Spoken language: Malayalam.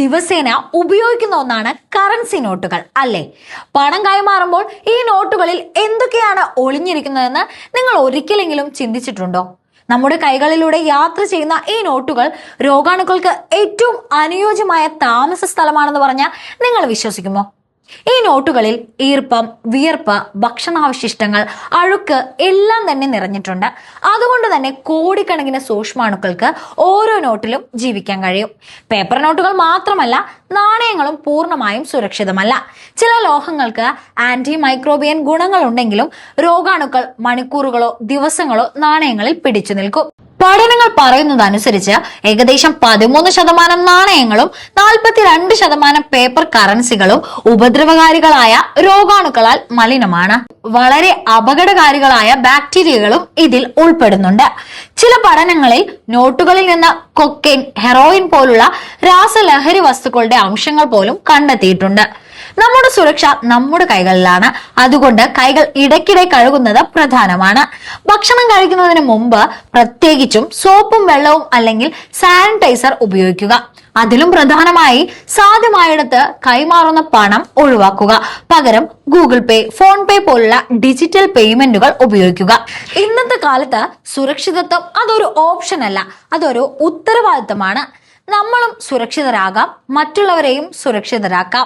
ദിവസേന ഉപയോഗിക്കുന്ന ഒന്നാണ് കറൻസി നോട്ടുകൾ അല്ലേ? പണം കൈമാറുമ്പോൾ ഈ നോട്ടുകളിൽ എന്തൊക്കെയാണ് ഒളിഞ്ഞിരിക്കുന്നതെന്ന് നിങ്ങൾ ഒരിക്കലെങ്കിലും ചിന്തിച്ചിട്ടുണ്ടോ? നമ്മുടെ കൈകളിലൂടെ യാത്ര ചെയ്യുന്ന ഈ നോട്ടുകൾ രോഗാണുക്കൾക്ക് ഏറ്റവും അനുയോജ്യമായ താമസ സ്ഥലമാണെന്ന് പറഞ്ഞാൽ നിങ്ങൾ വിശ്വസിക്കുമോ? ഈ നോട്ടുകളിൽ ഈർപ്പം വിയർപ്പ് ഭക്ഷണാവശിഷ്ടങ്ങൾ അഴുക്ക് എല്ലാം തന്നെ നിറഞ്ഞിട്ടുണ്ട്. അതുകൊണ്ട് തന്നെ കോടിക്കണക്കിന് സൂക്ഷ്മാണുക്കൾക്ക് ഓരോ നോട്ടിലും ജീവിക്കാൻ കഴിയും. പേപ്പർ നോട്ടുകൾ മാത്രമല്ല നാണയങ്ങളും പൂർണമായും സുരക്ഷിതമല്ല. ചില ലോഹങ്ങൾക്ക് ആന്റി മൈക്രോബിയൻ ഗുണങ്ങളുണ്ടെങ്കിലും രോഗാണുക്കൾ മണിക്കൂറുകളോ ദിവസങ്ങളോ നാണയങ്ങളിൽ പിടിച്ചു നിൽക്കും. പഠനങ്ങൾ പറയുന്നതനുസരിച്ച് ഏകദേശം പതിമൂന്ന് ശതമാനം നാണയങ്ങളും നാൽപ്പത്തിരണ്ട് ശതമാനം പേപ്പർ കറൻസികളും ഉപദ്രവകാരികളായ രോഗാണുക്കളാൽ മലിനമാണ്. വളരെ അപകടകാരികളായ ബാക്ടീരിയകളും ഇതിൽ ഉൾപ്പെടുന്നുണ്ട്. ചില പഠനങ്ങളിൽ നോട്ടുകളിൽ നിന്ന് കൊക്കൈൻ ഹെറോയിൻ പോലുള്ള രാസലഹരി വസ്തുക്കളുടെ അംശങ്ങൾ പോലും കണ്ടെത്തിയിട്ടുണ്ട്. നമ്മുടെ സുരക്ഷ നമ്മുടെ കൈകളിലാണ്. അതുകൊണ്ട് കൈകൾ ഇടയ്ക്കിടെ കഴുകുന്നത് പ്രധാനമാണ്. ഭക്ഷണം കഴിക്കുന്നതിന് മുമ്പ് പ്രത്യേകിച്ചും സോപ്പും വെള്ളവും അല്ലെങ്കിൽ സാനിറ്റൈസർ ഉപയോഗിക്കുക. അതിലും പ്രധാനമായി സാധ്യമായിടത്ത് കൈമാറുന്ന പണം ഒഴിവാക്കുക. പകരം ഗൂഗിൾ പേ ഫോൺ പേ പോലുള്ള ഡിജിറ്റൽ പേയ്മെന്റുകൾ ഉപയോഗിക്കുക. ഇന്നത്തെ കാലത്ത് സുരക്ഷിതത്വം അതൊരു ഓപ്ഷൻ അല്ല അതൊരു ഉത്തരവാദിത്തമാണ് നമ്മളും സുരക്ഷിതരാകാം മറ്റുള്ളവരെയും സുരക്ഷിതരാക്കാം.